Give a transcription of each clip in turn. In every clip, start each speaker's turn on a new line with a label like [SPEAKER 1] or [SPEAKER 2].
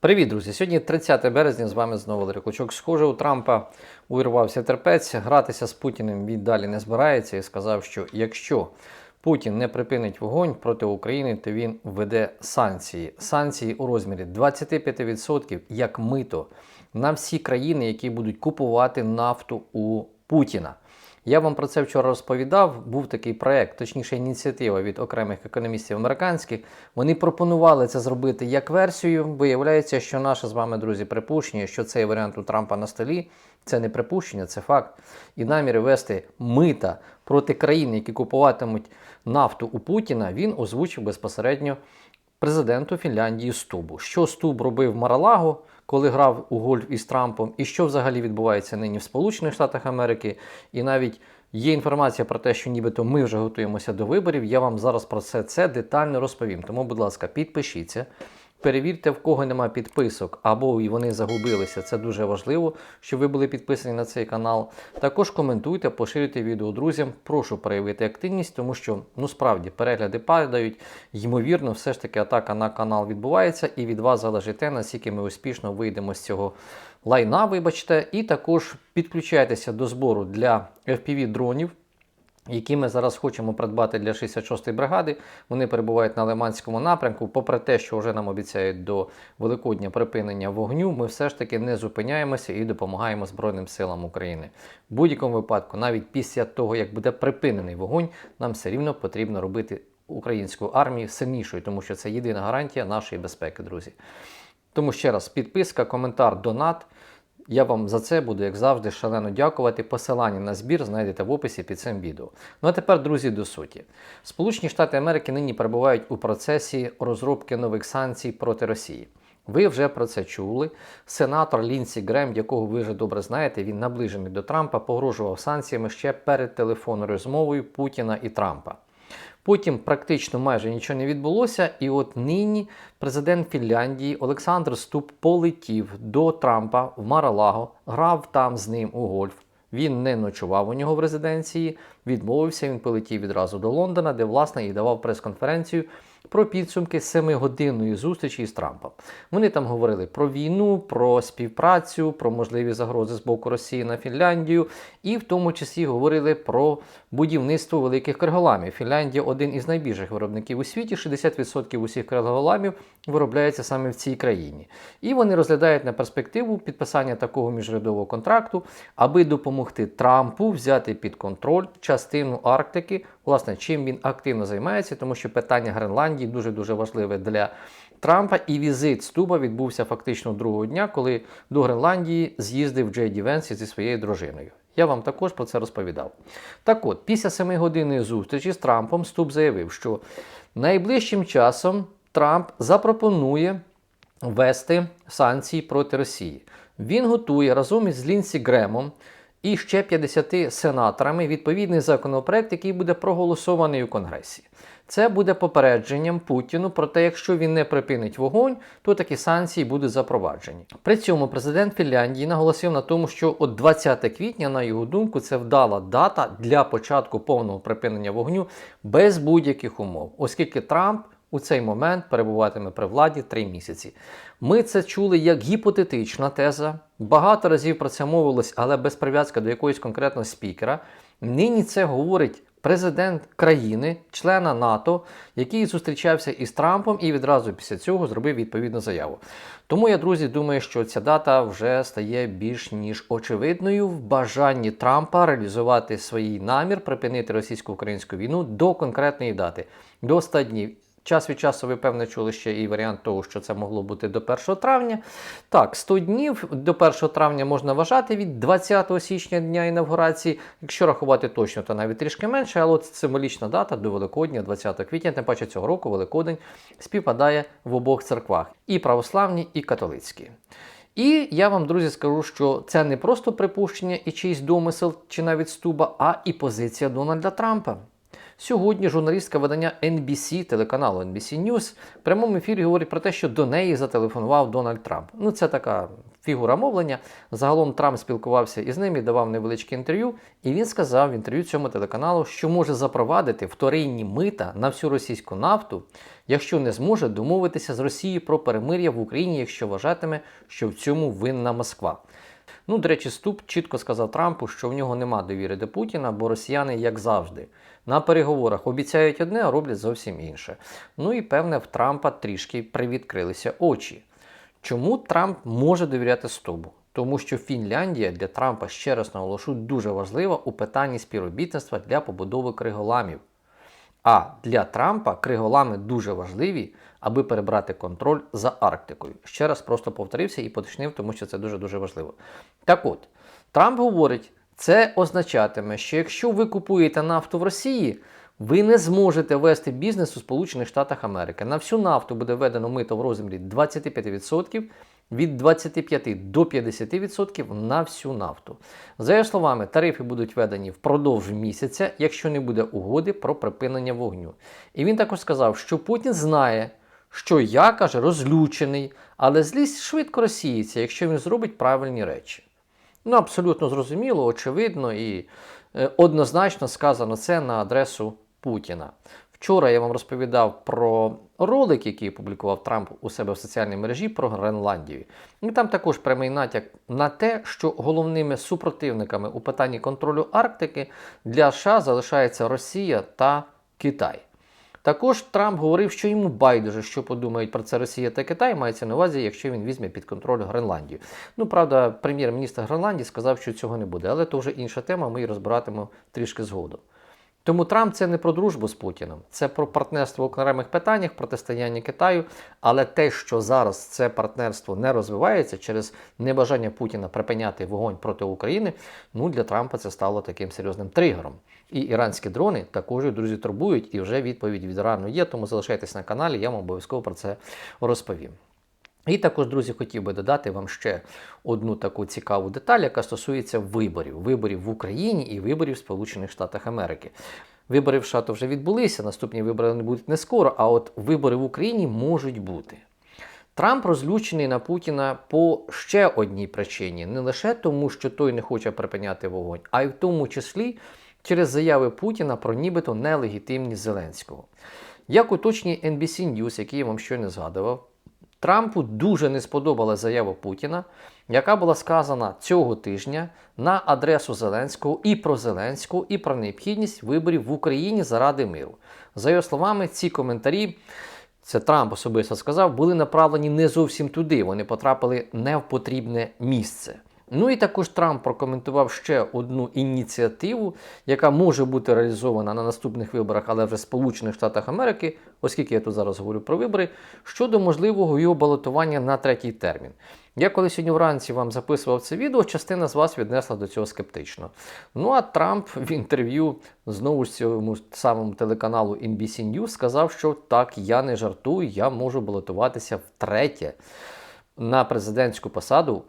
[SPEAKER 1] Привіт, друзі! Сьогодні 30 березня. З вами знову Валерій Клочок. Схоже, у Трампа увірвався терпець. Гратися з Путіним він далі не збирається і сказав, що якщо Путін не припинить вогонь проти України, то він введе санкції. Санкції у розмірі 25% як мито на всі країни, які будуть купувати нафту у Путіна. Я вам про це вчора розповідав. Був такий проект, точніше, ініціатива від окремих економістів американських. Вони пропонували це зробити як версію. Виявляється, що наше з вами, друзі, припущення, що цей варіант у Трампа на столі, це не припущення, це факт. І наміри вести мита проти країн, які купуватимуть нафту у Путіна, він озвучив безпосередньо президенту Фінляндії Стубу. Що Стуб робив Маралаго, коли грав у гольф із Трампом, і що взагалі відбувається нині в Сполучених Штатах Америки, і навіть є інформація про те, що нібито ми вже готуємося до виборів. Я вам зараз про це, це детально розповім. Тому, будь ласка, підпишіться. Перевірте, в кого нема підписок, або і вони загубилися. Це дуже важливо, щоб ви були підписані на цей канал. Також коментуйте, поширюйте відео друзям. Прошу проявити активність, тому що ну справді перегляди падають. Ймовірно, все ж таки атака на канал відбувається, і від вас залежить те, наскільки ми успішно вийдемо з цього лайна. Вибачте, і також підключайтеся до збору для FPV дронів які ми зараз хочемо придбати для 66-ї бригади. Вони перебувають на Лиманському напрямку. Попри те, що вже нам обіцяють до Великодня припинення вогню, ми все ж таки не зупиняємося і допомагаємо Збройним силам України. В будь-якому випадку, навіть після того, як буде припинений вогонь, нам все рівно потрібно робити українську армію сильнішою, тому що це єдина гарантія нашої безпеки, друзі. Тому ще раз, підписка, коментар, донат. Я вам за це буду, як завжди, шалено дякувати. Посилання на збір знайдете в описі під цим відео. Ну а тепер, друзі, до суті. Сполучені Штати Америки нині перебувають у процесі розробки нових санкцій проти Росії. Ви вже про це чули. Сенатор Лінсі Грем, якого ви вже добре знаєте, він наближений до Трампа, погрожував санкціями ще перед телефонною розмовою Путіна і Трампа. Потім практично майже нічого не відбулося, і от нині президент Фінляндії Олександр Ступ полетів до Трампа в Маралаго, грав там з ним у гольф. Він не ночував у нього в резиденції, відмовився. Він полетів відразу до Лондона, де власне і давав прес-конференцію про підсумки семигодинної зустрічі з Трампом. Вони там говорили про війну, про співпрацю, про можливі загрози з боку Росії на Фінляндію, і в тому числі говорили про будівництво великих криголамів. Фінляндія один із найбільших виробників у світі. 60% усіх криголамів виробляється саме в цій країні. І вони розглядають на перспективу підписання такого міжрядового контракту, аби допомогти Трампу взяти під контроль частину Арктики. Власне, чим він активно займається, тому що питання Гренландії дуже дуже важливе для Трампа. І візит Стуба відбувся фактично другого дня, коли до Гренландії з'їздив Джей Ді Венс зі своєю дружиною. Я вам також про це розповідав. Так от, після семигодинної зустрічі з Трампом Стуб заявив, що найближчим часом Трамп запропонує ввести санкції проти Росії. Він готує разом із Лінсі Гремом і ще 50 сенаторами відповідний законопроект, який буде проголосований у Конгресі. Це буде попередженням Путіну про те, якщо він не припинить вогонь, то такі санкції будуть запроваджені. При цьому президент Фінляндії наголосив на тому, що от 20 квітня, на його думку, це вдала дата для початку повного припинення вогню без будь-яких умов, оскільки Трамп. У цей момент перебуватиме при владі три місяці. Ми це чули як гіпотетична теза. Багато разів про це мовилось, але без прив'язки до якогось конкретного спікера. Нині це говорить президент країни, члена НАТО, який зустрічався із Трампом і відразу після цього зробив відповідну заяву. Тому я, друзі, думаю, що ця дата вже стає більш ніж очевидною в бажанні Трампа реалізувати свій намір припинити російсько-українську війну до конкретної дати, до 100 днів. Час від часу ви, певне, чули ще і варіант того, що це могло бути до 1 травня. Так, 100 днів до 1 травня можна вважати від 20 січня дня інавгурації. Якщо рахувати точно, то навіть трішки менше, але це символічна дата до Великодня, 20 квітня, тим паче цього року Великодень співпадає в обох церквах і православній, і католицькій. І я вам, друзі, скажу, що це не просто припущення і чийсь домисел, чи навіть стуба, а і позиція Дональда Трампа. Сьогодні журналістка видання NBC, телеканалу NBC News, в прямому ефірі говорить про те, що до неї зателефонував Дональд Трамп. Ну, це така фігура мовлення. Загалом Трамп спілкувався із ним і давав невеличке інтерв'ю. І він сказав в інтерв'ю цьому телеканалу, що може запровадити вторинні мита на всю російську нафту, якщо не зможе домовитися з Росією про перемир'я в Україні, якщо вважатиме, що в цьому винна Москва. Ну, до речі, Ступ чітко сказав Трампу, що в нього нема довіри до Путіна, бо росіяни, як завжди, на переговорах обіцяють одне, а роблять зовсім інше. Ну і певне, в Трампа трішки привідкрилися очі. Чому Трамп може довіряти Стубу? Тому що Фінляндія для Трампа ще раз наголошу дуже важлива у питанні співробітництва для побудови криголамів. А для Трампа криголами дуже важливі, аби перебрати контроль за Арктикою. Ще раз просто повторився і поточнив, тому що це дуже-дуже важливо. Так от, Трамп говорить, це означатиме, що якщо ви купуєте нафту в Росії, ви не зможете вести бізнес у Сполучених Штатах Америки. На всю нафту буде введено мито в розмірі 25%, від 25 до 50% на всю нафту. За його словами, тарифи будуть введені впродовж місяця, якщо не буде угоди про припинення вогню. І він також сказав, що Путін знає, що я каже, розлючений, але злість швидко розсіється, якщо він зробить правильні речі. Ну, абсолютно зрозуміло, очевидно і е, однозначно сказано це на адресу Путіна. Вчора я вам розповідав про ролик, який опублікував Трамп у себе в соціальній мережі про Гренландію. І там також прямий натяк на те, що головними супротивниками у питанні контролю Арктики для США залишається Росія та Китай. Також Трамп говорив, що йому байдуже, що подумають про це Росія та Китай, мається на увазі, якщо він візьме під контроль Гренландію. Ну, правда, прем'єр-міністр Гренландії сказав, що цього не буде, але то вже інша тема, ми її розбиратимемо трішки згодом. Тому Трамп це не про дружбу з Путіним, це про партнерство в окремих питаннях, протистояння Китаю. Але те, що зараз це партнерство не розвивається через небажання Путіна припиняти вогонь проти України, ну для Трампа це стало таким серйозним тригером. І іранські дрони також друзі турбують, і вже відповідь від Ірану є. Тому залишайтесь на каналі, я вам обов'язково про це розповім. І також, друзі, хотів би додати вам ще одну таку цікаву деталь, яка стосується виборів: виборів в Україні і виборів в Сполучених Штатах Америки. Вибори в США вже відбулися, наступні вибори не будуть не скоро, а от вибори в Україні можуть бути. Трамп розлючений на Путіна по ще одній причині: не лише тому, що той не хоче припиняти вогонь, а й в тому числі через заяви Путіна про нібито нелегітимність Зеленського. Як уточнює NBC News, який я вам щойно згадував, Трампу дуже не сподобала заява Путіна, яка була сказана цього тижня на адресу Зеленського і про Зеленського, і про необхідність виборів в Україні заради миру. За його словами, ці коментарі. Це Трамп особисто сказав, були направлені не зовсім туди. Вони потрапили не в потрібне місце. Ну і також Трамп прокоментував ще одну ініціативу, яка може бути реалізована на наступних виборах, але вже Сполучених Штатах Америки, оскільки я тут зараз говорю про вибори, щодо можливого його балотування на третій термін. Я коли сьогодні вранці вам записував це відео, частина з вас віднесла до цього скептично. Ну а Трамп в інтерв'ю знову ж цьому самому телеканалу NBC News сказав, що так, я не жартую, я можу балотуватися втретє на президентську посаду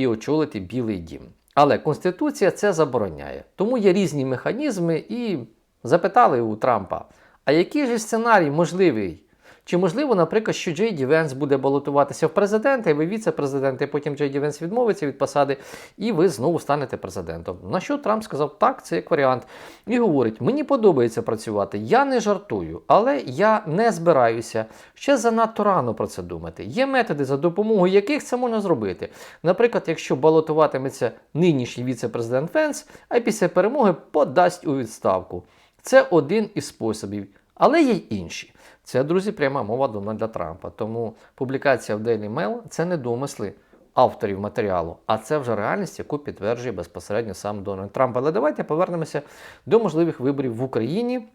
[SPEAKER 1] і очолити Білий дім. Але Конституція це забороняє. Тому є різні механізми і запитали у Трампа, а який же сценарій можливий? Чи можливо, наприклад, що Джей Ді Венс буде балотуватися в президенти, і ви віце-президенти, потім Джей Ді Венс відмовиться від посади, і ви знову станете президентом. На що Трамп сказав, так, це як варіант. І говорить: мені подобається працювати, я не жартую, але я не збираюся. Ще занадто рано про це думати. Є методи, за допомогою яких це можна зробити. Наприклад, якщо балотуватиметься нинішній віце-президент Венс, а після перемоги подасть у відставку. Це один із способів, але є й інші. Це, друзі, пряма мова Дональда Трампа. Тому публікація в Daily Mail – це не домисли авторів матеріалу, а це вже реальність, яку підтверджує безпосередньо сам Дональд Трамп. Але давайте повернемося до можливих виборів в Україні.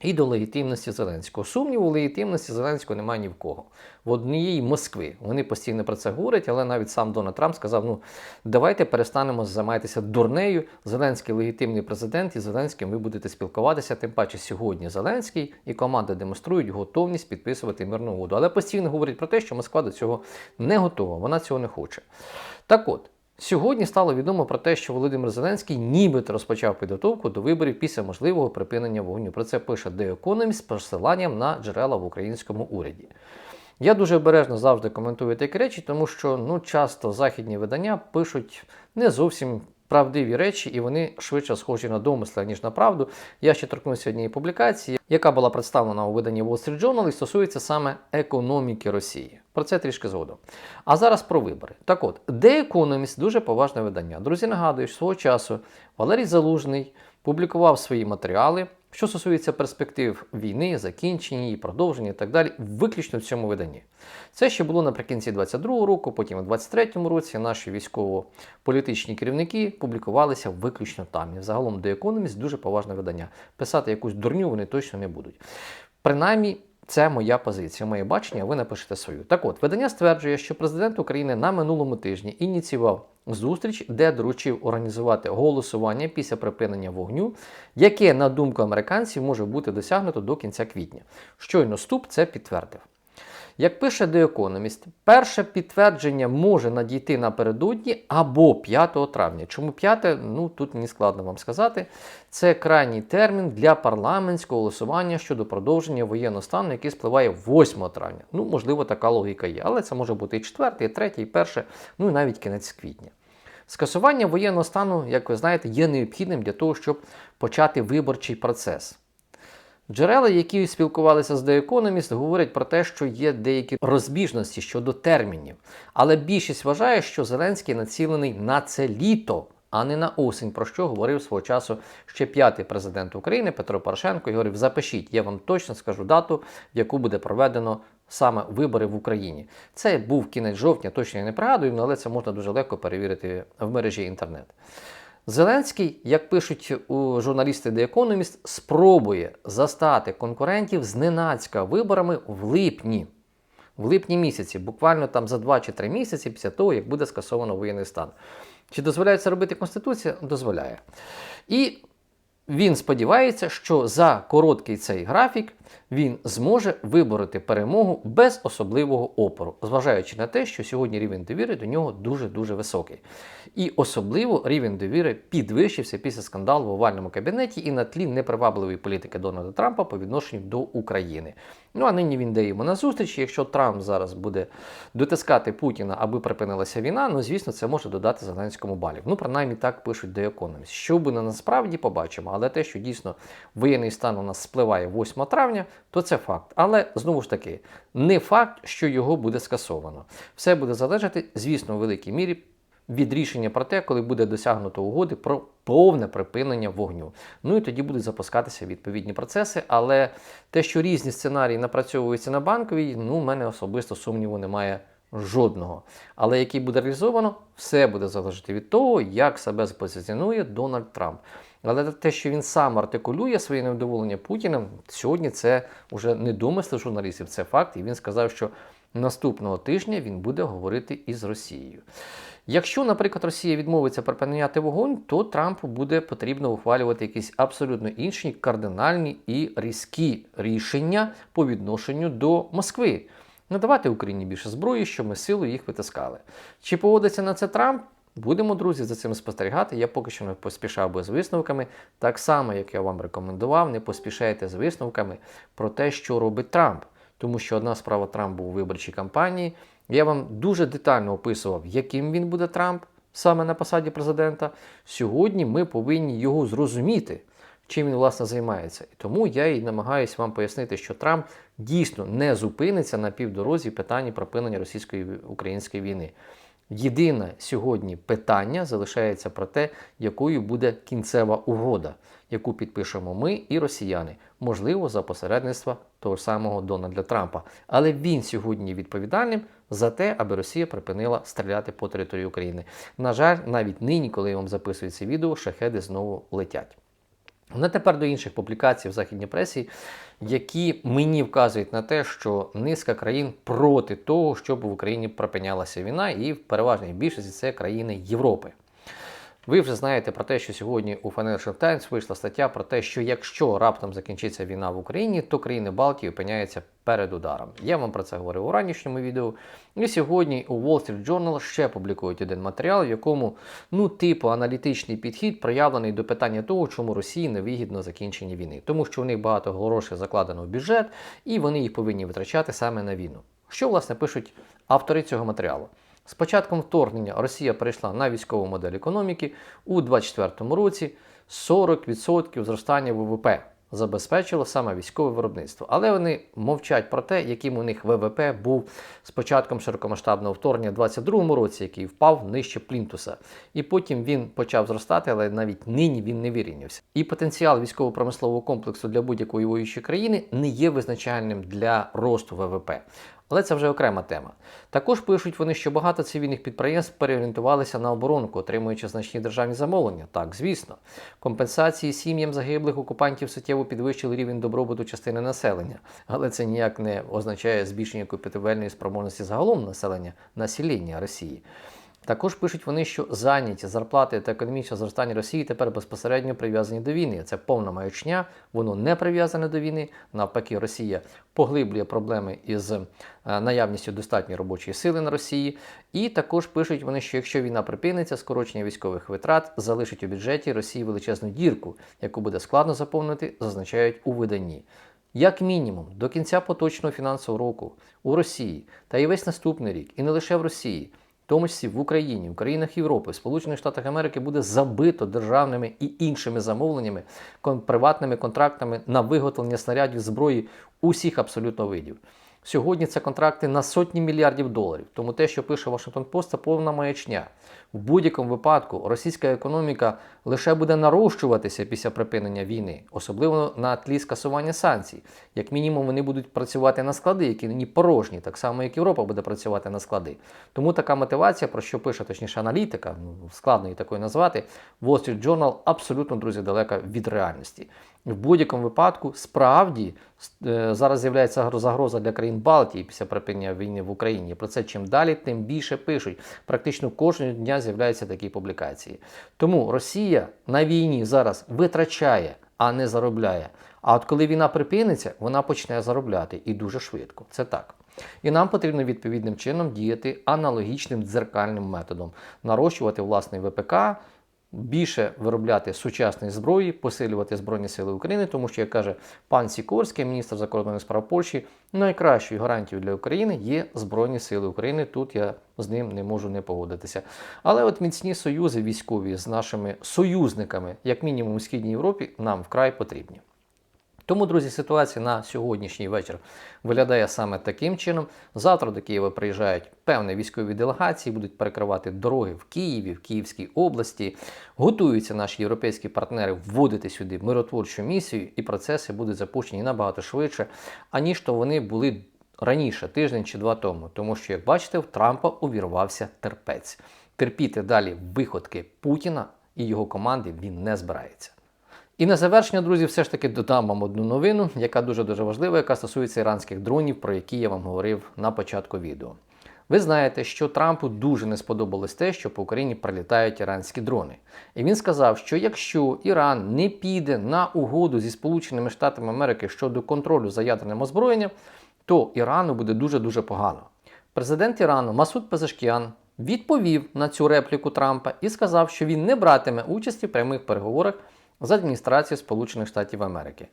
[SPEAKER 1] І до легітимності Зеленського. Сумніву легітимності Зеленського немає ні в кого. В однієї Москви. Вони постійно про це говорять, але навіть сам Дональд Трамп сказав: ну давайте перестанемо займатися дурнею. Зеленський легітимний президент, і Зеленським ви будете спілкуватися. Тим паче сьогодні Зеленський і команда демонструють готовність підписувати мирну угоду. Але постійно говорять про те, що Москва до цього не готова, вона цього не хоче. Так от. Сьогодні стало відомо про те, що Володимир Зеленський нібито розпочав підготовку до виборів після можливого припинення вогню. Про це пише The Economist з посиланням на джерела в українському уряді. Я дуже обережно завжди коментую такі речі, тому що ну, часто західні видання пишуть не зовсім правдиві речі, і вони швидше схожі на домисли, ніж на правду. Я ще торкнуся однієї публікації, яка була представлена у виданні Wall Street Journal і стосується саме економіки Росії. Про це трішки згодом. А зараз про вибори. Так от, The Economist – дуже поважне видання. Друзі, нагадую, що свого часу Валерій Залужний публікував свої матеріали, що стосується перспектив війни, закінчення її, продовження і так далі, виключно в цьому виданні. Це ще було наприкінці 22-го року, потім у 23-му році наші військово-політичні керівники публікувалися виключно там. І загалом The Economist дуже поважне видання. Писати якусь дурню вони точно не будуть. Принаймні, це моя позиція, моє бачення, ви напишете свою. Так от, видання стверджує, що президент України на минулому тижні ініціював зустріч, де доручив організувати голосування після припинення вогню, яке, на думку американців, може бути досягнуто до кінця квітня. Щойно ступ це підтвердив. Як пише The Economist, перше підтвердження може надійти напередодні або 5 травня. Чому 5? Ну тут мені складно вам сказати. Це крайній термін для парламентського голосування щодо продовження воєнного стану, який спливає 8 травня. Ну, можливо, така логіка є, але це може бути і 4, і 3, і 1, ну і навіть кінець квітня. Скасування воєнного стану, як ви знаєте, є необхідним для того, щоб почати виборчий процес. Джерела, які спілкувалися з The Economist, говорять про те, що є деякі розбіжності щодо термінів. Але більшість вважає, що Зеленський націлений на це літо, а не на осінь, про що говорив свого часу ще п'ятий президент України Петро Порошенко. І говорив: запишіть, я вам точно скажу дату, в яку буде проведено саме вибори в Україні. Це був кінець жовтня, точно я не пригадую, але це можна дуже легко перевірити в мережі інтернет. Зеленський, як пишуть у журналісти The Economist, спробує застати конкурентів зненацька виборами в липні. В липні місяці, буквально там за 2 чи 3 місяці після того, як буде скасовано воєнний стан. Чи дозволяє це робити Конституція? Дозволяє. І він сподівається, що за короткий цей графік він зможе вибороти перемогу без особливого опору, зважаючи на те, що сьогодні рівень довіри до нього дуже-дуже високий. І особливо рівень довіри підвищився після скандалу в овальному кабінеті і на тлі непривабливої політики Дональда Трампа по відношенню до України. Ну а нині він дає йому на зустріч. Якщо Трамп зараз буде дотискати Путіна, аби припинилася війна, ну звісно, це може додати Зеленському балів. Ну, принаймні так пишуть The Economist. Що буде насправді побачимо, але те, що дійсно воєнний стан у нас спливає 8 травня, то це факт. Але знову ж таки, не факт, що його буде скасовано. Все буде залежати, звісно, у великій мірі. Від рішення про те, коли буде досягнуто угоди про повне припинення вогню. Ну і тоді будуть запускатися відповідні процеси. Але те, що різні сценарії напрацьовуються на банковій, ну, у мене особисто сумніву немає жодного. Але який буде реалізовано, все буде залежати від того, як себе спозиціонує Дональд Трамп. Але те, що він сам артикулює своє невдоволення Путіним, сьогодні це вже не домисли журналістів, це факт. І він сказав, що наступного тижня він буде говорити із Росією. Якщо, наприклад, Росія відмовиться припиняти вогонь, то Трампу буде потрібно ухвалювати якісь абсолютно інші кардинальні і різкі рішення по відношенню до Москви. Надавати Україні більше зброї, щоб ми силою їх витискали. Чи погодиться на це Трамп? Будемо, друзі, за цим спостерігати. Я поки що не поспішав би з висновками. Так само, як я вам рекомендував, не поспішайте з висновками про те, що робить Трамп. Тому що одна справа Трампа у виборчій кампанії. Я вам дуже детально описував, яким він буде Трамп саме на посаді президента. Сьогодні ми повинні його зрозуміти, чим він власне займається. І тому я і намагаюся вам пояснити, що Трамп дійсно не зупиниться на півдорозі в питанні припинення російської української війни. Єдине сьогодні питання залишається про те, якою буде кінцева угода, яку підпишемо ми і росіяни, можливо, за посередництва того ж самого Дональда Трампа. Але він сьогодні відповідальним за те, аби Росія припинила стріляти по території України. На жаль, навіть нині, коли я вам записую це відео, шахеди знову летять. Ну, тепер до інших публікацій в західній пресі, які мені вказують на те, що низка країн проти того, щоб в Україні припинялася війна, і в переважній більшості це країни Європи. Ви вже знаєте про те, що сьогодні у Financial Times вийшла стаття про те, що якщо раптом закінчиться війна в Україні, то країни Балтії опиняються перед ударом. Я вам про це говорив у ранішньому відео. І сьогодні у Wall Street Journal ще публікують один матеріал, в якому ну, типу аналітичний підхід проявлений до питання того, чому Росії невигідно закінчення війни, тому що у них багато грошей закладено в бюджет, і вони їх повинні витрачати саме на війну. Що власне пишуть автори цього матеріалу? З початком вторгнення Росія перейшла на військову модель економіки у 2024 році 40% зростання ВВП забезпечило саме військове виробництво. Але вони мовчать про те, яким у них ВВП був з початком широкомасштабного вторгнення у 2022 році, який впав нижче плінтуса. І потім він почав зростати, але навіть нині він не вирівнявся. І потенціал військово-промислового комплексу для будь-якої воюючої країни не є визначальним для росту ВВП. Але це вже окрема тема. Також пишуть вони, що багато цивільних підприємств переорієнтувалися на оборонку, отримуючи значні державні замовлення. Так, звісно, компенсації сім'ям загиблих окупантів суттєво підвищили рівень добробуту частини населення, але це ніяк не означає збільшення купівельної спроможності загалом населення населення Росії. Також пишуть вони, що зайняті зарплати та економічне зростання Росії тепер безпосередньо прив'язані до війни. Це повна маячня, воно не прив'язане до війни. Навпаки, Росія поглиблює проблеми із е, наявністю достатньої робочої сили на Росії. І також пишуть вони, що якщо війна припиниться, скорочення військових витрат залишить у бюджеті Росії величезну дірку, яку буде складно заповнити, зазначають у виданні. Як мінімум, до кінця поточного фінансового року у Росії та і весь наступний рік, і не лише в Росії, тому числі в Україні, в країнах Європи, Сполучених Штатах Америки буде забито державними і іншими замовленнями, приватними контрактами на виготовлення снарядів зброї усіх абсолютно видів. Сьогодні це контракти на сотні мільярдів доларів. Тому те, що пише Вашингтон Пост, це повна маячня. В будь-якому випадку російська економіка лише буде нарощуватися після припинення війни, особливо на тлі скасування санкцій. Як мінімум, вони будуть працювати на склади, які нині порожні, так само як Європа буде працювати на склади. Тому така мотивація, про що пише точніше аналітика, ну складно її такою назвати, Wall Street Journal абсолютно друзі далека від реальності. В будь-якому випадку, справді е, зараз з'являється загроза для країн Балтії після припинення війни в Україні. Про це чим далі, тим більше пишуть. Практично кожного дня з'являються такі публікації. Тому Росія на війні зараз витрачає, а не заробляє. А от коли війна припиниться, вона почне заробляти і дуже швидко. Це так. І нам потрібно відповідним чином діяти аналогічним дзеркальним методом, нарощувати власний ВПК, більше виробляти сучасної зброї, посилювати Збройні Сили України, тому що, як каже пан Сікорський, міністр закордонних справ Польщі, найкращою гарантією для України є Збройні Сили України. Тут я з ним не можу не погодитися. Але от міцні союзи військові з нашими союзниками, як мінімум у Східній Європі, нам вкрай потрібні. Тому, друзі, ситуація на сьогоднішній вечір виглядає саме таким чином. Завтра до Києва приїжджають певні військові делегації, будуть перекривати дороги в Києві, в Київській області. Готуються наші європейські партнери вводити сюди миротворчу місію, і процеси будуть запущені набагато швидше, аніж то вони були раніше, тиждень чи два тому. Тому що, як бачите, в Трампа увірвався терпець. Терпіти далі виходки Путіна і його команди він не збирається. І на завершення, друзі, все ж таки додам вам одну новину, яка дуже-дуже важлива, яка стосується іранських дронів, про які я вам говорив на початку відео. Ви знаєте, що Трампу дуже не сподобалось те, що по Україні прилітають іранські дрони. І він сказав, що якщо Іран не піде на угоду зі Сполученими Штатами Америки щодо контролю за ядерним озброєнням, то Ірану буде дуже-дуже погано. Президент Ірану Масуд Пезешкіан відповів на цю репліку Трампа і сказав, що він не братиме участі в прямих переговорах з адміністрацією Сполучених Штатів Америки.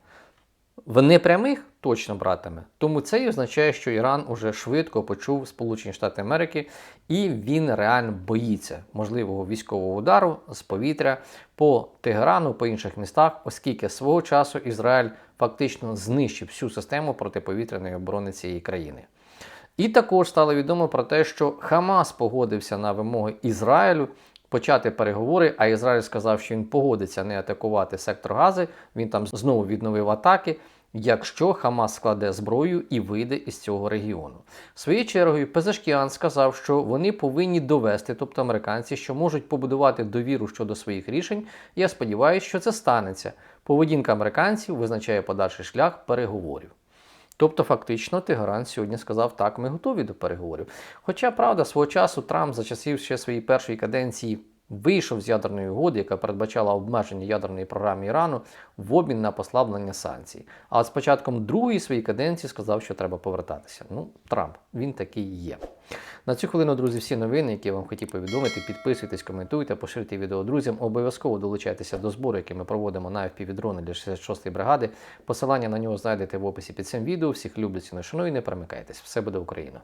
[SPEAKER 1] В непрямих точно братиме. Тому це і означає, що Іран уже швидко почув Сполучені Штати Америки, і він реально боїться можливого військового удару з повітря по Тегерану, по інших містах, оскільки свого часу Ізраїль фактично знищив всю систему протиповітряної оборони цієї країни. І також стало відомо про те, що Хамас погодився на вимоги Ізраїлю почати переговори, а Ізраїль сказав, що він погодиться не атакувати сектор Гази. Він там знову відновив атаки. Якщо Хамас складе зброю і вийде із цього регіону, своєю чергою Пезешкіан сказав, що вони повинні довести, тобто американці, що можуть побудувати довіру щодо своїх рішень. Я сподіваюся, що це станеться. Поведінка американців визначає подальший шлях переговорів. Тобто, фактично, Тегеран сьогодні сказав, так, ми готові до переговорів. Хоча, правда, свого часу Трамп за часів ще своєї першої каденції вийшов з ядерної угоди, яка передбачала обмеження ядерної програми Ірану в обмін на послаблення санкцій. А з початком другої своєї каденції сказав, що треба повертатися. Ну, Трамп, він такий є. На цю хвилину, друзі, всі новини, які я вам хотів повідомити. Підписуйтесь, коментуйте, поширюйте відео друзям. Обов'язково долучайтеся до збору, який ми проводимо на FPV-дрони для 66-ї бригади. Посилання на нього знайдете в описі під цим відео. Всіх люблю, ціную, шаную і не перемикайтесь. Все буде Україна!